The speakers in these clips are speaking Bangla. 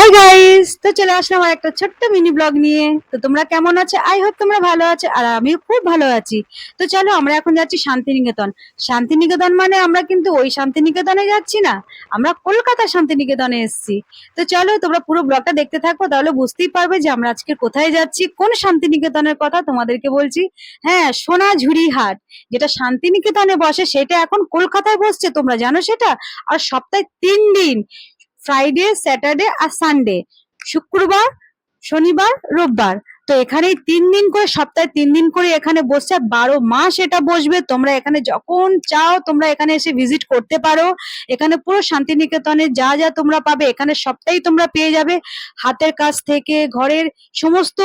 হাই গাইস তো চলে আসলাম আমার একটা ছোট্ট মিনি ব্লগ নিয়ে। তো তোমরা কেমন আছো? আই হোপ তোমরা ভালো আছো আর আমিও খুব ভালো আছি। তো চলো আমরা এখন যাচ্ছি শান্তিনিকেতন। শান্তিনিকেতন মানে আমরা কিন্তু ওই শান্তিনিকেতনে যাচ্ছি না, আমরা কলকাতা শান্তিনিকেতনে এসেছি। তো চলো তোমরা পুরো ব্লগটা দেখতে থাকো, তাহলে বুঝতেই পারবে যে আমরা আজকে কোথায় যাচ্ছি, কোন শান্তিনিকেতনের কথা তোমাদেরকে বলছি। হ্যাঁ সোনাঝুরি হাট যেটা শান্তিনিকেতনে বসে, সেটা এখন কলকাতায় বসছে, তোমরা জানো সেটা? আর সপ্তাহে তিন দিন ফ্রাইডে স্যাটারডে আর সানডে শুক্রবার শনিবার রোববার। তো এখানে তিন দিন করে, সপ্তাহে তিন দিন করে এখানে বসছে, বারো মাস এটা বসবে। তোমরা এখানে যখন চাও, তোমরা এখানে এসে ভিজিট করতে পারো। এখানে পুরো শান্তিনিকেতনে যা যা তোমরা পাবে, এখানে সবটাই তোমরা পেয়ে যাবে। হাতের কাজ থেকে, ঘরের সমস্ত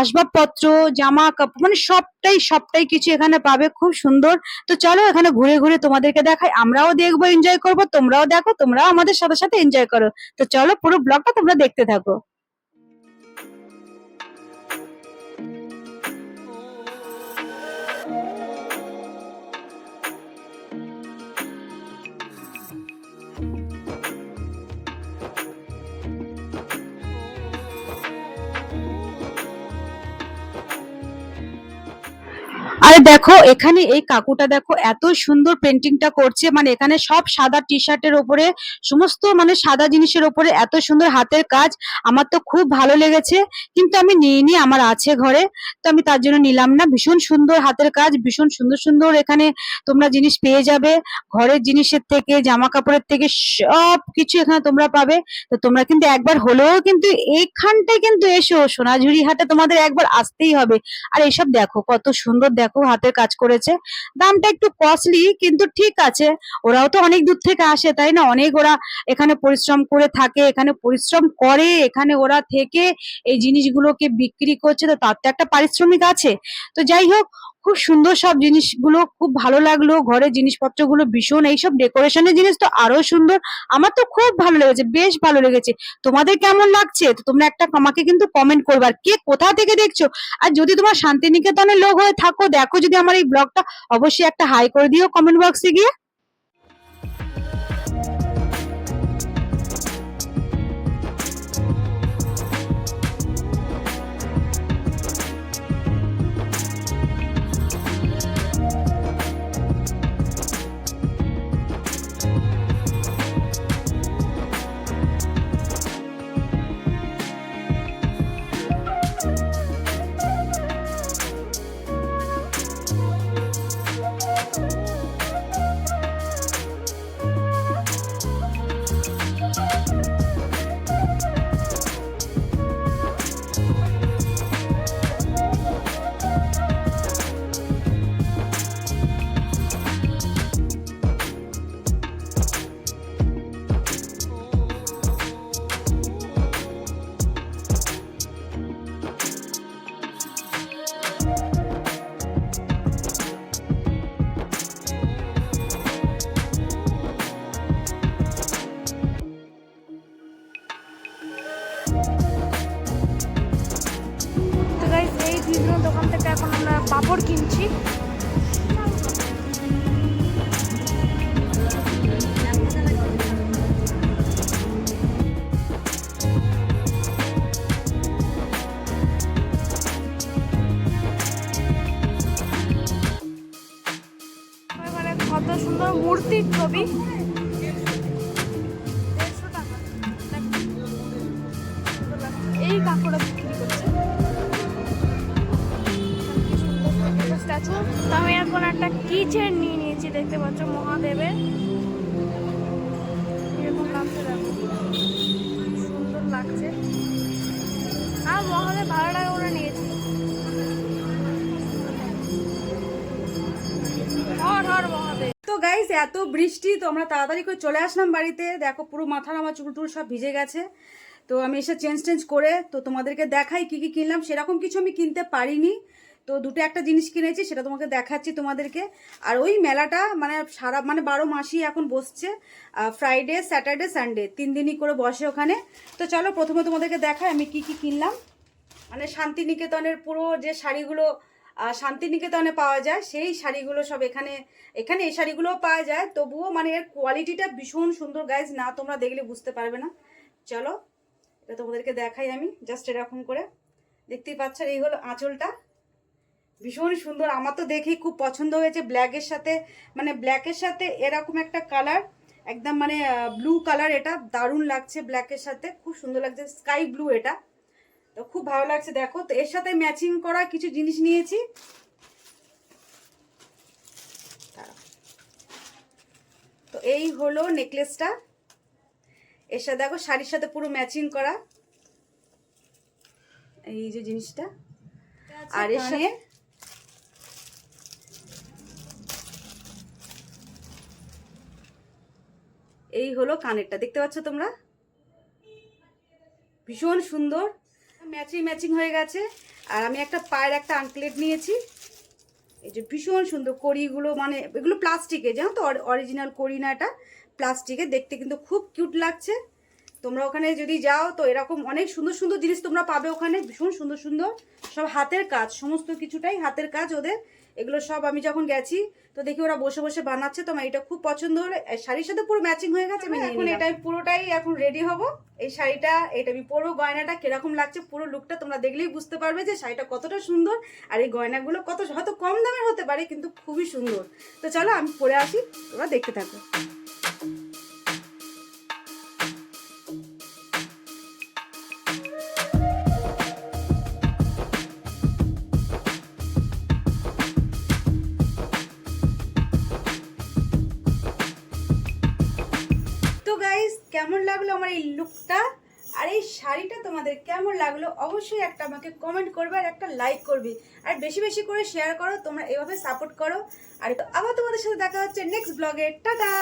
আসবাবপত্র জামা কাপড় মানে সবটাই সবটাই কিছু এখানে পাবে, খুব সুন্দর। তো চলো এখানে ঘুরে ঘুরে তোমাদেরকে দেখাই। আমরাও দেখব এনজয় করব, তোমরাও দেখো, তোমরাও আমাদের সাথে সাথে এনজয় করো। তো চলো পুরো ব্লগটা তোমরা দেখতে থাকো। আরে দেখো, এখানে এই কাকুটা দেখো, এত সুন্দর পেন্টিংটা করছে। মানে এখানে সব সাদা টি শার্টের ওপরে, সমস্ত মানে সাদা জিনিসের ওপরে এত সুন্দর হাতের কাজ। আমার তো খুব ভালো লেগেছে। কিন্তু আমি নিইনি, আমার আছে ঘরে। তো আমি তার জন্য নিলাম না। ভীষণ সুন্দর হাতের কাজ, ভীষণ সুন্দর সুন্দর এখানে তোমরা জিনিস পেয়ে যাবে। ঘরের জিনিসের থেকে জামা কাপড়ের থেকে সব কিছু এখানে তোমরা পাবে। তো তোমরা কিন্তু একবার হলেও কিন্তু এইখানটায় কিন্তু এসো। সোনাঝুরি হাটে তোমাদের একবার আসতেই হবে। আর এসব দেখো, কত সুন্দর দেখো হাতের কাজ করেছে। দামটা একটু কস্টলি কিন্তু ঠিক আছে। ওরাও তো অনেক দূর থেকে আসে, তাই না? অনেক ওরা এখানে পরিশ্রম করে থাকে, এখানে পরিশ্রম করে, এখানে ওরা থেকে এই জিনিসগুলোকে বিক্রি করছে, তো তার তো একটা পারিশ্রমিক আছে। তো যাই হোক খুব সুন্দর সব জিনিসগুলো, খুব ভালো লাগল, ঘরের জিনিসপত্রগুলো ভীষণ, এইসব ডেকোরেশনের জিনিস তো আরও সুন্দর। আমার তো খুব ভালো লেগেছে, বেশ ভালো লেগেছে। তোমাদের কেমন লাগছে? তো তোমরা একটা আমাকে কিন্তু কমেন্ট করবে, আর কে কোথা থেকে দেখছ? আর যদি তোমার শান্তিনিকেতনের লোক হয়ে থাকো, দেখো যদি আমার এই ব্লগটা, অবশ্যই একটা হাই করে দিও কমেন্ট বক্সে গিয়ে। পাপড় কিনছি। কত সুন্দর মূর্তির ছবি। এই কাপড়টা করছে তো আমি এখন একটা কিচেন নিয়ে নিয়েছি, দেখতে পাচ্ছ মহাদেবের। দেখো সুন্দর লাগছে। আর মহাদেব ভালো লাগে ওরা নিয়েছি। হর হর তো গাইস এত বৃষ্টি, তো আমরা তাড়াতাড়ি করে চলে আসলাম বাড়িতে। দেখো পুরো মাথার আমার চুল টুল সব ভিজে গেছে। তো আমি এসে চেঞ্জ টেঞ্জ করে, তো তোমাদেরকে দেখাই কি কি কিনলাম। সেরকম কিছু আমি কিনতে পারিনি। তো দুটো একটা জিনিস কিনেছি, সেটা তোমাকে দেখাচ্ছি তোমাদেরকে। আর ওই মেলাটা মানে সারা মানে বারো মাসই এখন বসছে ফ্রাইডে স্যাটারডে সানডে তিন দিনই করে বসে ওখানে। তো চলো প্রথমে তোমাদেরকে দেখাই আমি কি কি কিনলাম। মানে শান্তিনিকেতনের পুরো যে শাড়িগুলো শান্তিনিকেতনে পাওয়া যায়, সেই শাড়িগুলো সব এখানে এখানে এই শাড়িগুলোও পাওয়া যায়। তবুও মানে এর কোয়ালিটিটা ভীষণ সুন্দর। গাইজ না তোমরা দেখলে বুঝতে পারবে না। চলো, এটা তোমাদেরকে দেখাই আমি জাস্ট এরকম করে। দেখতেই পাচ্ছ এই হলো আঁচলটা। ভীষণ সুন্দর। আমার তো দেখেই খুব পছন্দ হয়েছে ব্ল্যাকের সাথে। মানে ব্ল্যাকের সাথে এরকম একটা কালার একদম মানে ব্লু কালার এটা। দারুণ লাগছে ব্ল্যাকের সাথে। খুব সুন্দর লাগছে। স্কাই ব্লু এটা। তো খুব ভালো লাগছে। দেখো তো এর সাথে ম্যাচিং করা কিছু জিনিস নিয়েছি। তো এই হলো নেকলেসটা এর সাথে দেখো শাড়ির সাথে পুরো ম্যাচিং করা। এই যে জিনিসটা। আর এর সাথে এই হলো কানেরটা, দেখতে পাচ্ছ তোমরা? ভীষণ সুন্দর ম্যাচিং ম্যাচিং হয়ে গেছে। আর আমি একটা পায়ের একটা আংকলেট নিয়েছি। এই যে ভীষণ সুন্দর কড়িগুলো মানে এগুলো প্লাস্টিকে জানো তো? অরিজিনাল কড়ি না এটা? প্লাস্টিকে দেখতে কিন্তু খুব কিউট লাগছে। তোমরা ওখানে যদি যাও তো এরকম অনেক সুন্দর সুন্দর জিনিস তোমরা পাবে ওখানে। ভীষণ সুন্দর সুন্দর। সব হাতের কাজ সমস্ত কিছুটাই হাতের কাজ ওদের। এগুলো সব আমি যখন গেছি তো দেখি ওরা বসে বসে বানাচ্ছে। তো আমার এটা খুব পছন্দ হলো। শাড়ির সাথে পুরো ম্যাচিং হয়ে গেছে আমি এখন এটা পুরোটাই এখন রেডি হব। এই শাড়িটা এটা আমি পুরো গয়নাটা কীরকম লাগছে পুরো লুকটা তোমরা দেখলেই বুঝতে পারবে যে শাড়িটা কতটা সুন্দর। আর এই গয়নাগুলো কত হয়তো কম দামের হতে পারে কিন্তু খুবই সুন্দর। তো চলো আমি পরে আসি তোমরা দেখতে থাকো। লাগল আমার এই লুকটা আর এই শাড়িটা তোমাদের কেমন লাগল অবশ্যই একটা আমাকে কমেন্ট করবে আর একটা লাইক করবে। আর বেশি বেশি করে শেয়ার করো, তোমরা এভাবে সাপোর্ট করো। আর আবার তোমাদের সাথে দেখা হচ্ছে নেক্সট ব্লগে টাটা!